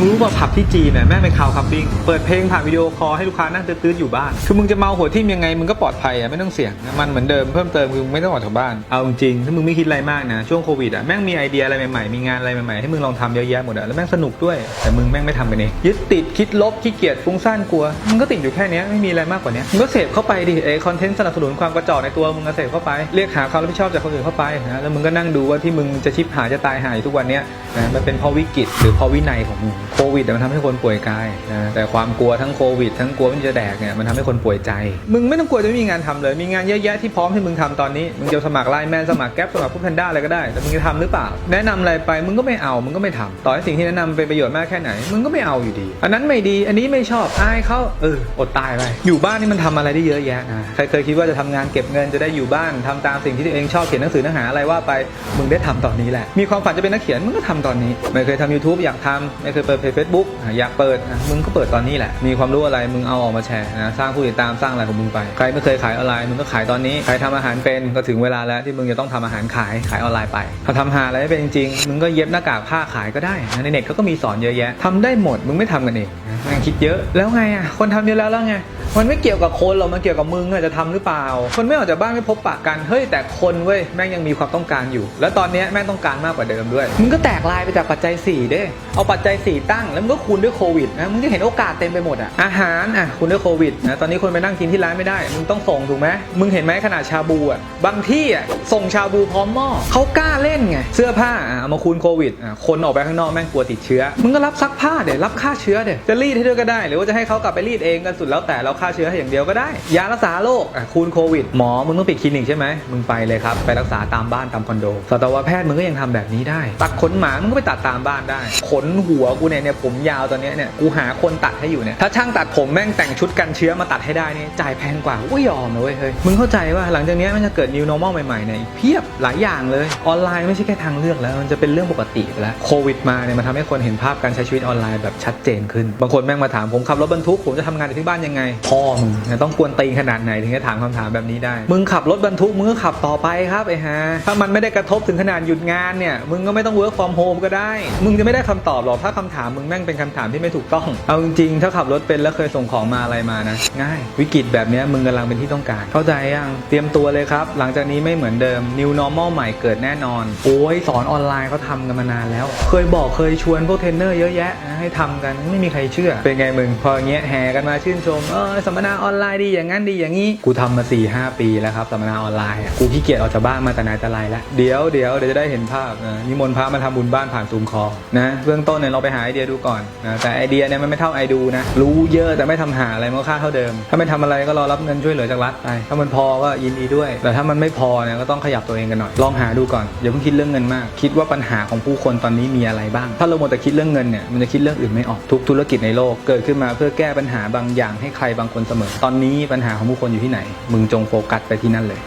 มึงรู้ป่ะผับที่จีนเนี่ยแม่งเป็นคาวคัพปิ้งเปิดเพลงผ่านวิดีโอคอลให้ลูกค้านั่งตื้อๆอยู่บ้าน คือมึงจะเมาหัวทิ่มยังไงมึงก็ปลอดภัยอะไม่ต้องเสี่ยงมันเหมือนเดิมเพิ่มเติมคือมึงไม่ต้องออกจากบ้านเอาจริงๆถ้ามึงไม่คิดอะไรมากนะช่วงโควิดอะแม่งมีไอเดียอะไรใหม่ๆมีงานอะไรใหม่ๆให้มึงลองทำเยอะแยะหมดอะแล้วแม่งสนุกด้วยแต่มึงแม่งไม่ทำกันเองยึดติดคิดลบขี้เกียจฟุ้งซ่านกลัวมึงก็ติดอยู่แค่นี้ไม่มีอะไรมากกว่านี้มึงก็เสพเข้าไปดิไอคอนเทนต์สนับสนุนความกระจอกในตัวมึงก็เสพเข้าไปเรียกหาความรับผิดชอบจากคนอื่นเข้าไปนะแล้วมึงก็นั่งดูว่าที่มึงจะชิบหายจะตายหายทุกวันเนี้ยนะมันเป็นเพราะวิกฤตหรือเพราะวินัยของมึงโควิดมันทำให้คนป่วยกายนะแต่ความกลัวทั้งโควิดทั้งกลัวมันจะแดกเนี่ยมันทำให้คนป่วยใจ มึงไม่ต้องกลัวจะไม่มีงานทำเลย มีงานเยอะแยะที่พร้อมให้มึงทำตอนนี้ มึงจะสมัครไลน์แมนสมัครแก๊ปสมัครพุทธันด้าอะไรก็ได้แต่มึงจะทำหรือเปล่า แนะนำอะไรไปมึงก็ไม่เอามึงก็ไม่ทำต่อให้สิ่งที่แนะนำเป็นประโยชน์มากแค่ไหน มึงก็ไม่เอาอยู่ดี อันนั้นไม่ดีอันนี้ไม่ชอบอายเขาเอออดตายไปอยู่บ้านนี่มันทำอะไรได้เยอะแยะนะใครเคยคิดว่าจะทำงานเก็บเงินจะได้อยู่บ้านทำตามสิ่งที่ตัวเองชอบเขียนหนังสือเนื้อหาอะไรว่าไปมึงได้ทำตอนนี้แหละมีความฝันจะเป็นนักเขียนมึงก็ทำตอนนี้ ไม่เคยทำ YouTube อยากทำไม่เคยเปิดเพจ Facebook อะอยากเปิดอะมึงก็เปิดตอนนี้แหละ มีความรู้อะไรมึงเอาออกมาแชร์นะสร้างผู้ติดตามสร้างอะไรของมึงไป ใครไม่เคยขายออนไลน์มึงก็ขายตอนนี้ใครทำอาหารเป็นก็ถึงเวลาแล้วที่มึงจะต้องทำอาหารขายขายออนไลน์ไปถ้าทำหาอะไรไม่เป็นจริงมึงก็เย็บหน้ากากผ้าขายก็ได้นะในเน็ตเขาก็มีสอนเยอะแยะทำได้หมดมึงไม่ทำกันเองม่งคิดเยอะแล้วไงอะคนทำเยอะแล้วแล้วไง มันไม่เกี่ยวกับคนหรอกมันเกี่ยวกับมึงอะจะทำหรือเปล่า คนไม่ออกจากบ้านไม่พบปะกันเฮ้ยแต่คนเว้ยแม่งยังมีความต้องการอยู่ แล้วตอนนี้แม่งต้องการมากกว่าเดิมด้วยมึงก็แตกลายไปจากปัจจัย4เด้เอาปัจจัย 4 ตั้งแล้วมึงก็คูณด้วยโควิดนะมึงจะเห็นโอกาสเต็มไปหมดอะอาหารอะคูณด้วยโควิดนะตอนนี้คนไปนั่งกินที่ร้านไม่ได้มึงต้องส่งถูกไหมมึงเห็นไหมขนาดชาบูอะบางที่อะส่งชาบูพร้อมหม้อเขากล้าเล่นไงเสื้อผ้าอะมาคูณโควิดอะคนออกไปข้างนอกแม่งกลัวติดเชื้อมึงก็รับซักผ้าเดี๋ยวรับค่าเชื้อเดี๋ยวจะรีดให้ด้วยก็ได้ หรือว่าจะให้เขากลับไปรีดเองก็สุดแล้วแต่เราค่าเชื้อให้อย่างเดียวก็ได้ ยารักษาโรคคูณโควิด หมอมึงต้องปิดคลินิกใช่ไหมมึงไปเลยครับ ไปรักษาตามบ้านตามคอนโดสัตวแพทย์มึงก็ยังทำแบบนี้ได้ ตัดขนหมามึงก็ไปตัดตามบ้านได้ ขนหัวกูเนี่ยเนี่ยผมยาวตอนนี้เนี่ยกูหาคนตัดให้อยู่เนี่ยถ้าช่างตัดผมแม่งแต่งชุดกันเชื้อมาตัดให้ได้นี่จ่ายแพงกว่ากูยอมนะเว้ยเฮ้ยมึงเข้าใจว่าหลังจากนี้มันจะเกิด new normal ใหม่ๆเนี่ยเพียบหลายอย่างเลยออนไลน์ไม่ใช่แค่ทางเลือกแล้วมันจะเป็นเรื่องปกติไปแล้วโควิดมาเนี่ยมันทำให้คนเห็นภาพการใช้ชีวิตออนไลน์แบบชัดเจนขึ้นบางคนแม่งมาถามผมขับรถบรรทุกผมจะทำงานที่บ้านยังไงพ่อมึงเนี่ยต้องกวนตีนขนาดไหนถึงจะถามคำถามแบบนี้ได้ มึงขับรถบรรทุกมึงก็ขับต่อไปครับไอ้ฮะถ้ามันไม่ได้กระทบถึงขนาดหยุดงานเนี่ยมึงก็ไม่ต้อง work from home ก็ได้ มึงจะไม่ได้คำตอบหรอกถ้าคำถามมึงแม่งเป็นคำถามที่ไม่ถูกต้อง เอาจริงๆถ้าขับรถเป็นแล้วเคยส่งของมาอะไรมานะง่าย วิกฤตแบบเนี้ยมึงกำลังเป็นที่ต้องการ เข้าใจยังเตรียมตัวเลยครับ หลังจากนี้ไม่เหมือนเดิม new normal ใหม่เกิดแน่นอน โอ้ยสอนออนไลน์เขาทำกันมานานแล้ว เคยบอกเคยชวนพวกเทรนเนอร์เยอะแยะนะให้ทำกันไม่มีใครเชื่อเป็นไงมึงพออย่างเงี้ยแห่กันมาชื่นชมเออสัมมนาออนไลน์ดีอย่างนั้นดีอย่างนี้ กูทำมา4ี่หปีแล้วครับสัมมนาออนไลน์กูขี้เกียจออกจากบ้านมาแต่ไหนแต่ไรแล้วเดี๋ยวเดี๋ยวเดี๋ยวจะได้เห็นภาพนะนิมนต์พระมาทำบุญบ้านผ่านซูมคอนะเบื้องต้นเนี่ยเราไปหาไอเดียดูก่อนนะแต่ไอเดียเนี่ยมันไม่เท่าไอดูนะรู้เยอะแต่ไม่ทำหาอะไรมันก็ค่าเท่าเดิม ถ้าไม่ทำอะไรก็รอรับเงินช่วยเหลือจากรัฐไปถ้ามันพอก็ยินดีด้วย แต่ถ้ามันไม่พอเนี่ยก็ต้องขยับตัวเองกันหน่อยลองหาดูก่อนอย่าเพิ่งคิดเรื่องเงินมาก คิดว่าปัญหาของผู้คนตอนนี้มีอะไรบ้าง ถ้าเราหมดแต่คิดเรื่องเงินเนี่ยมันจะคิดเรื่องอื่นไม่ออกทุกธุรกิจในโลกเกิดขึ้นมาเพื่อแก้ปัญหาบางอย่างให้ใครบางคนเสมอ ตอนนี้ปัญหาของผู้คนอยู่ที่ไหน มึงจงโฟกัสไปที่นั่นเลย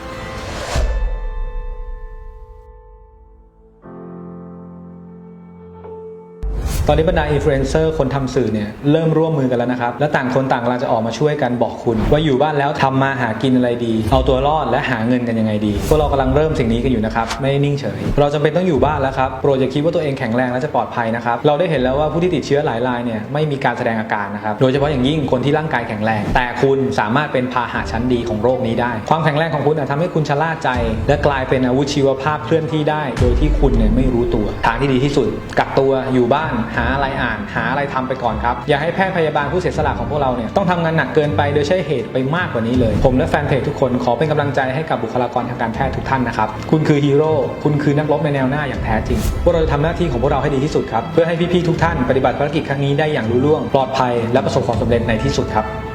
ตอนนี้บรรดาอินฟลูเอนเซอร์คนทำสื่อเนี่ยเริ่มร่วมมือกันแล้วนะครับ และต่างคนต่างกำลังจะออกมาช่วยกันบอกคุณ ว่าอยู่บ้านแล้วทำมาหากินอะไรดี เอาตัวรอดและหาเงินกันยังไงดีพวกเรากำลังเริ่มสิ่งนี้กันอยู่นะครับ ไม่นิ่งเฉย เราจำเป็นต้องอยู่บ้านแล้วครับโปรดอย่าคิดว่าตัวเองแข็งแรงและจะปลอดภัยนะครับเราได้เห็นแล้วว่าผู้ที่ติดเชื้อหลายรายเนี่ยไม่มีการแสดงอาการนะครับโดยเฉพาะอย่างยิ่งคนที่ร่างกายแข็งแรง แต่คุณสามารถเป็นพาหะชั้นดีของโรคนี้ได้ ความแข็งแรงของคุณอาจทำให้คุณชะล่าใจ และกลายเป็นอาวุธชีวภาพเคลื่อนที่ได้ โดยที่คุณเนี่ยไม่รู้ตัวทางที่ดีที่สุดกักตัวอยู่บ้านหาอะไรอ่าน หาอะไรทำไปก่อนครับ อย่าให้แพทย์พยาบาลผู้เสียสละของพวกเราเนี่ยต้องทำงานหนักเกินไปโดยใช้เหตุไปมากกว่านี้เลย ผมและแฟนเพจทุกคนขอเป็นกำลังใจให้กับบุคลากรทางการแพทย์ทุกท่านนะครับ คุณคือฮีโร่ คุณคือนักรบในแนวหน้าอย่างแท้จริง พวกเราจะทำหน้าที่ของพวกเราให้ดีที่สุดครับ เพื่อให้พี่ๆทุกท่านปฏิบัติภารกิจครั้งนี้ได้อย่างรุ่ล่วงปลอดภัยและประสบความสำเร็จในที่สุดครับ